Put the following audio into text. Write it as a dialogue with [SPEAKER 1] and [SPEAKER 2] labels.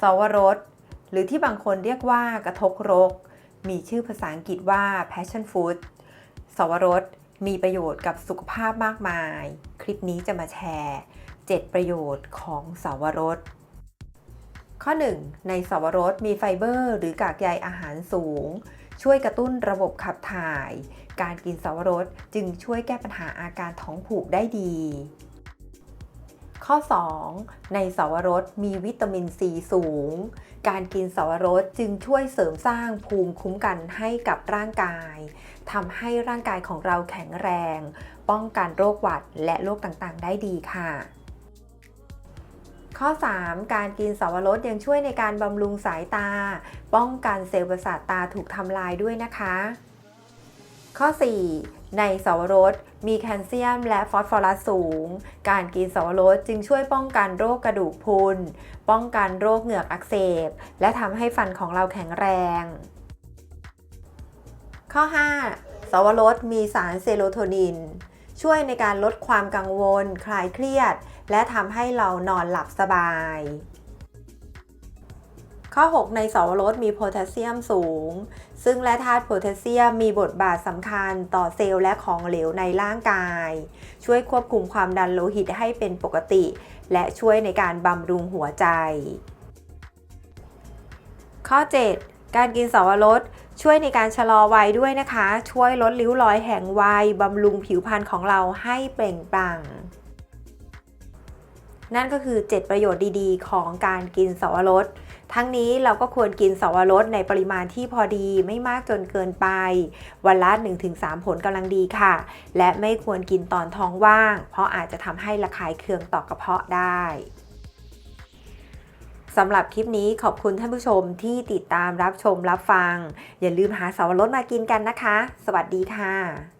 [SPEAKER 1] สวรส หรือที่บางคนเรียกว่ากระทกรก มีชื่อภาษาอังกฤษว่า passion fruit สวรสมีประโยชน์กับสุขภาพมากมาย คลิปนี้จะมาแชร์ 7 ประโยชน์ของสวรส ข้อ 1 ในสวรสมีไฟเบอร์ หรือกากใยอาหารสูง ช่วยกระตุ้นระบบขับถ่าย การกินสวรสจึงช่วยแก้ปัญหาอาการท้องผูกได้ดี ข้อ 2 ในสวรสมีวิตามินซีสูง การกินสวรสจึงช่วยเสริมสร้างภูมิคุ้มกันให้กับร่างกายทำให้ร่างกายของเราแข็งแรง ป้องกันโรคหวัดและโรคต่างๆ ได้ดีค่ะ ข้อ 3 การกินสวรสยังช่วยในการบำรุงสายตา ป้องกันเซลล์ประสาทตาถูกทำลายด้วยนะคะ ข้อ 4 ในสวรสมีแคลเซียมและฟอสฟอรัสสูง การกินสวรสจึงช่วยป้องกันโรคกระดูกพรุน ป้องกันโรคเหงือกอักเสบ และทำให้ฟันของเราแข็งแรง ข้อ 5 สวรสมีสารเซโรโทนิน ช่วยในการลดความกังวล คลายเครียด และทำให้เรานอนหลับสบาย ข้อ 6 ในสวรสมีโพแทสเซียมสูง ซึ่งและธาตุโพแทสเซียมมีบทบาทสำคัญต่อเซลล์และของเหลวในร่างกาย ช่วยควบคุมความดันโลหิตให้เป็นปกติ และช่วยในการบำรุงหัวใจ ข้อ 7 การกินสวรสช่วยในการชะลอวัยด้วยนะคะ ช่วยลดริ้วรอยแห่งวัยบำรุงผิวพรรณของเราให้เปล่งปลั่ง นั่นก็คือ 7 ประโยชน์ดีๆ ของการกินสวรสทั้งนี้เราก็ควรกินสวรสในปริมาณที่พอดีไม่มากจนเกินไป วันละ 1-3 ผลกำลังดีค่ะ และไม่ควรกินตอนท้องว่าง เพราะอาจจะทำให้ระคายเคืองต่อกระเพาะได้สำหรับคลิปนี้ขอบคุณท่านผู้ชมที่ติดตามรับชมรับฟัง อย่าลืมหาสวรสมากินกันนะคะ สวัสดีค่ะ